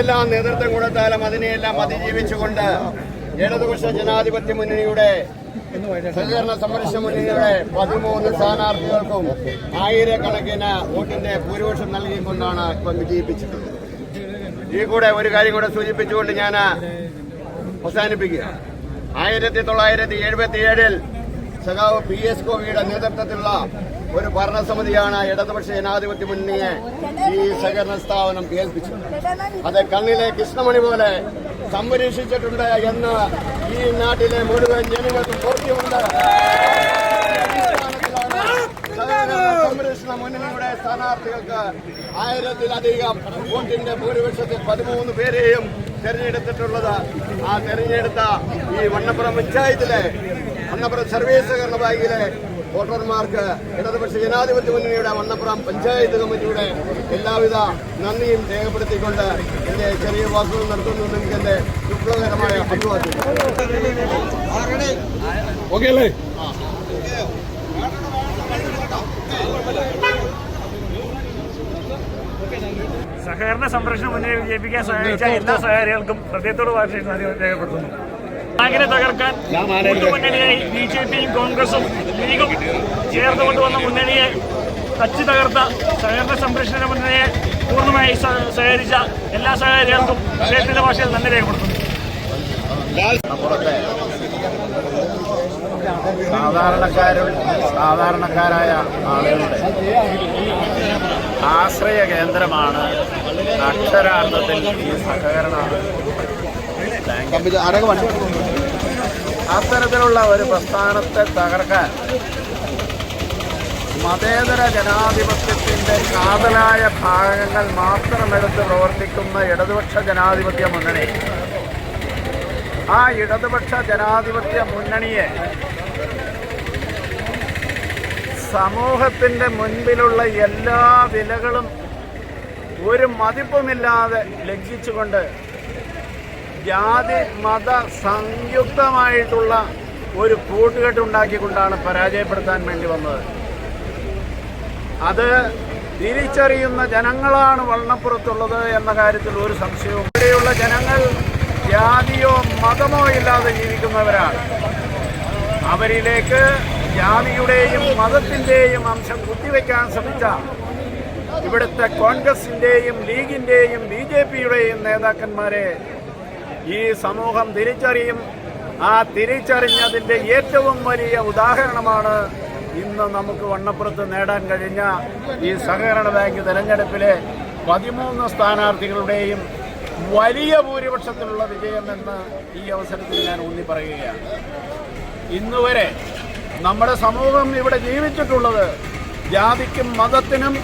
എന്തെല്ലാം നേതൃത്വം കൊടുത്താലും അതിനെയെല്ലാം അതിജീവിച്ചുകൊണ്ട് ഇടതുപക്ഷ ജനാധിപത്യ മുന്നണിയുടെ സഹകരണ സംരക്ഷ മുന്നണിയുടെ പതിമൂന്ന് സ്ഥാനാർത്ഥികൾക്കും ആയിരക്കണക്കിന് വോട്ടിന്റെ ഭൂരിപക്ഷം നൽകിക്കൊണ്ടാണ് ഇപ്പം വിജയിപ്പിച്ചിട്ടുള്ളത് ഈ കൂടെ ഒരു കാര്യം കൂടെ സൂചിപ്പിച്ചുകൊണ്ട് ഞാൻ അവസാനിപ്പിക്കുക. ആയിരത്തി തൊള്ളായിരത്തി എഴുപത്തി ഏഴിൽ സഖാവ് പി എസ് കോവിയുടെ നേതൃത്വത്തിലുള്ള ഒരു ഭരണസമിതിയാണ് ഇടതുപക്ഷ ജനാധിപത്യ മുന്നണിയെ ഈ സഹകരണ സ്ഥാപനം ഏൽപ്പിച്ചത്. അത് കണ്ണിലെ കൃഷ്ണമണി പോലെ സംരക്ഷിച്ചിട്ടുണ്ട് എന്ന് ഈ നാട്ടിലെ മുഴുവൻ ജനങ്ങൾക്ക് ബോധ്യമുണ്ട്. സംരക്ഷണ മുന്നണിയുടെ സ്ഥാനാർത്ഥികൾക്ക് ആയിരത്തിലധികം വോട്ടിന്റെ ഭൂരിപക്ഷത്തിൽ പതിമൂന്ന് പേരെയും തെരഞ്ഞെടുത്തിട്ടുള്ളത്. ആ തെരഞ്ഞെടുത്ത ഈ വണ്ണപ്പുറം പഞ്ചായത്തിലെ വണ്ണപ്പുറം സർവീസ് സഹകരണ ബാങ്കിലെ വോട്ടർമാർക്ക് ഇടതുപക്ഷ ജനാധിപത്യ മുന്നണിയുടെ വണ്ണപ്പുറം പഞ്ചായത്ത് കമ്മിറ്റിയുടെ എല്ലാവിധ നന്ദിയും രേഖപ്പെടുത്തിക്കൊണ്ട് എന്റെ ചെറിയ വാക്കുകൾ നടത്തുന്നു നിങ്ങൾക്ക് എന്റെ വിപ്ലവകരമായ അഭിവാദ്യം. ഓക്കെ അല്ലേ? സഹകരണ സംരക്ഷണ മുന്നേ വിജയിപ്പിക്കാൻ സഹായിച്ച എല്ലാ സഹകാരികൾക്കും ഹൃദയത്തോട് വാർഷിക രേഖപ്പെടുത്തുന്നു. ബാങ്കിനെ തകർക്കാൻ മുന്നണിയായി ബി ജെ പിയും കോൺഗ്രസും ലീഗും ചേർന്ന് കൊണ്ടുവന്ന മുന്നണിയെ തച്ചു തകർത്ത സഹകരണ സംരക്ഷണ മുന്നണിയെ പൂർണമായി സഹകരിച്ച എല്ലാ സഹകാരികൾക്കും അദ്ദേഹത്തിന്റെ ഭാഷയിൽ നന്ദി രേഖപ്പെടുത്തുന്നു. സാധാരണക്കാരും സാധാരണക്കാരായ ആളുകളുടെ ആശ്രയ കേന്ദ്രമാണ് അക്ഷരാർത്ഥത്തിൽ ഈ സഹകരണ അത്തരത്തിലുള്ള ഒരു പ്രസ്ഥാനത്തെ തകർക്കാൻ മതേതര ജനാധിപത്യത്തിന്റെ കാതലായ ഭാഗങ്ങൾ മാത്രമെടുത്ത് പ്രവർത്തിക്കുന്ന ഇടതുപക്ഷ ജനാധിപത്യ മുന്നണി. ആ ഇടതുപക്ഷ ജനാധിപത്യ മുന്നണിയെ സമൂഹത്തിന്റെ മുൻപിലുള്ള എല്ലാ വിലകളും ഒരു മതിപ്പുമില്ലാതെ ലംഘിച്ചുകൊണ്ട് ജാതി മത സംയുക്തമായിട്ടുള്ള ഒരു കൂട്ടുകെട്ട് ഉണ്ടാക്കിക്കൊണ്ടാണ് പരാജയപ്പെടുത്താൻ വേണ്ടി വന്നത്. അത് തിരിച്ചറിയുന്ന ജനങ്ങളാണ് വള്ളപ്പുറത്തുള്ളത് എന്ന കാര്യത്തിൽ ഒരു സംശയവും ഇവിടെയുള്ള ജനങ്ങൾ ജാതിയോ മതമോ ഇല്ലാതെ ജീവിക്കുന്നവരാണ്. അവരിലേക്ക് ജാതിയുടെയും മതത്തിന്റെയും അംശം കുത്തിവെക്കാൻ ശ്രമിച്ച ഇവിടുത്തെ കോൺഗ്രസിന്റെയും ലീഗിന്റെയും ബി ജെ പിയുടെയും നേതാക്കന്മാരെ ഈ സമൂഹം തിരിച്ചറിയും. ആ തിരിച്ചറിഞ്ഞതിന്റെ ഏറ്റവും വലിയ ഉദാഹരണമാണ് ഇന്ന് നമുക്ക് വണ്ണപ്പുറത്ത് നേടാൻ കഴിഞ്ഞ ഈ സഹകരണ ബാങ്ക് തെരഞ്ഞെടുപ്പിലെ പതിമൂന്ന് സ്ഥാനാർത്ഥികളുടെയും വലിയ ഭൂരിപക്ഷത്തിലുള്ള വിജയമെന്ന് ഈ അവസരത്തിൽ ഞാൻ ഊന്നി പറയുകയാണ്. ഇന്നുവരെ നമ്മുടെ സമൂഹം ഇവിടെ ജീവിച്ചിട്ടുള്ളത് ജാതിക്കും മതത്തിനും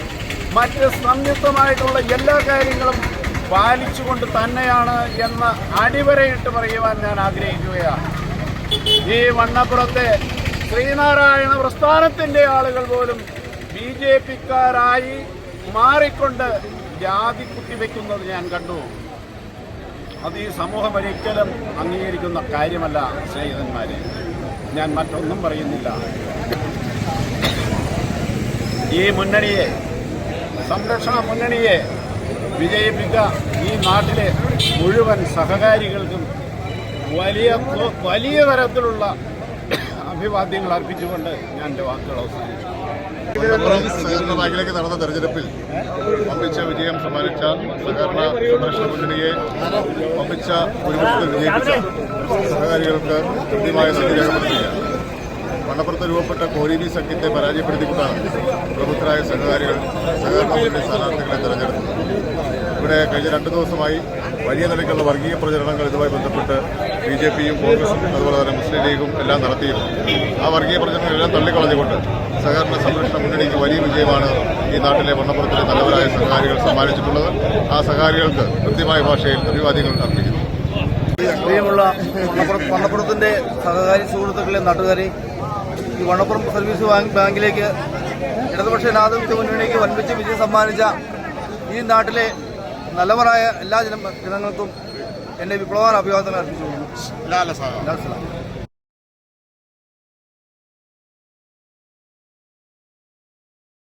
മറ്റ് സംയുക്തമായിട്ടുള്ള എല്ലാ കാര്യങ്ങളും പാലിച്ചുകൊണ്ട് തന്നെയാണ് എന്ന് അടിവരയിട്ട് പറയുവാൻ ഞാൻ ആഗ്രഹിക്കുകയാണ്. ഈ വണ്ണപ്പുറത്തെ ശ്രീനാരായണ പ്രസ്ഥാനത്തിന്റെ ആളുകൾ പോലും ബി ജെ പിക്കാരായി മാറിക്കൊണ്ട് ജാതി കുത്തിവെക്കുന്നത് ഞാൻ കണ്ടു. അത് ഈ സമൂഹം ഒരിക്കലും അംഗീകരിക്കുന്ന കാര്യമല്ല സ്നേഹിതന്മാരെ. ഞാൻ മറ്റൊന്നും പറയുന്നില്ല. ഈ മുന്നണിയെ സംരക്ഷണ മുന്നണിയെ വിജയിപ്പിക്കുക ഈ നാട്ടിലെ മുഴുവൻ സഹകാരികൾക്കും വലിയ വലിയ തരത്തിലുള്ള അഭിവാദ്യങ്ങൾ അർപ്പിച്ചുകൊണ്ട് ഞാൻ എന്റെ വാക്കുകൾ അവസാനിച്ചു ബാങ്കിലേക്ക് നടന്ന തെരഞ്ഞെടുപ്പിൽ പമ്പിച്ച വിജയം സമ്മാനിച്ച സഹകരണ സംരക്ഷണ മുന്നണിയെ പമ്പിച്ച ഭൂരിപക്ഷത്തിൽ വിജയിപ്പിച്ച സഹകാരികൾക്ക് കൃത്യമായ നന്ദി രേഖപ്പെടുത്തുകയാണ്. രൂപപ്പെട്ട കോരീനി സഖ്യത്തെ പരാജയപ്പെടുത്തിക്കൊണ്ടാണ് പ്രമുഖരായ സഹകാരികൾ സഹകരണ സ്ഥാനാർത്ഥികളെ തെരഞ്ഞെടുത്തത്. ഇവിടെ കഴിഞ്ഞ രണ്ട് ദിവസമായി വലിയ നിലയ്ക്കുള്ള വർഗീയ പ്രചരണങ്ങൾ ഇതുമായി ബന്ധപ്പെട്ട് ബി ജെ പിയും കോൺഗ്രസും അതുപോലെ തന്നെ മുസ്ലിം ലീഗും എല്ലാം നടത്തിയിരുന്നു. ആ വർഗീയ പ്രചരണങ്ങളെല്ലാം തള്ളിക്കളഞ്ഞുകൊണ്ട് സഹകരണ സംരക്ഷണ മുന്നണിക്ക് വലിയ വിജയമാണ് ഈ നാട്ടിലെ വണ്ണപ്പുറത്തിലെ തലവരായ സഹകാരികൾ സമ്മാനിച്ചിട്ടുള്ളത്. ആ സഹകാരികൾക്ക് കൃത്യമായ ഭാഷയിൽ അഭിവാദ്യങ്ങൾ അർപ്പിക്കുന്നു. പ്രിയമുള്ള വണ്ണപ്പുറത്തിന്റെ സഹകാരി സുഹൃത്തുക്കളെ നാട്ടുകാരെ ഈ വണ്ണപ്പുറം സർവീസ് ബാങ്ക് ബാങ്കിലേക്ക് ഇടതുപക്ഷ ജനാധിപത്യ മുന്നണിക്ക് വൻപിച്ച് വിജയം സമ്മാനിച്ച ഈ നാട്ടിലെ നല്ലവരായ എല്ലാ ജന ജനങ്ങൾക്കും എന്റെ വിപ്ലവാർ അഭിവാദങ്ങൾ അർപ്പിച്ചു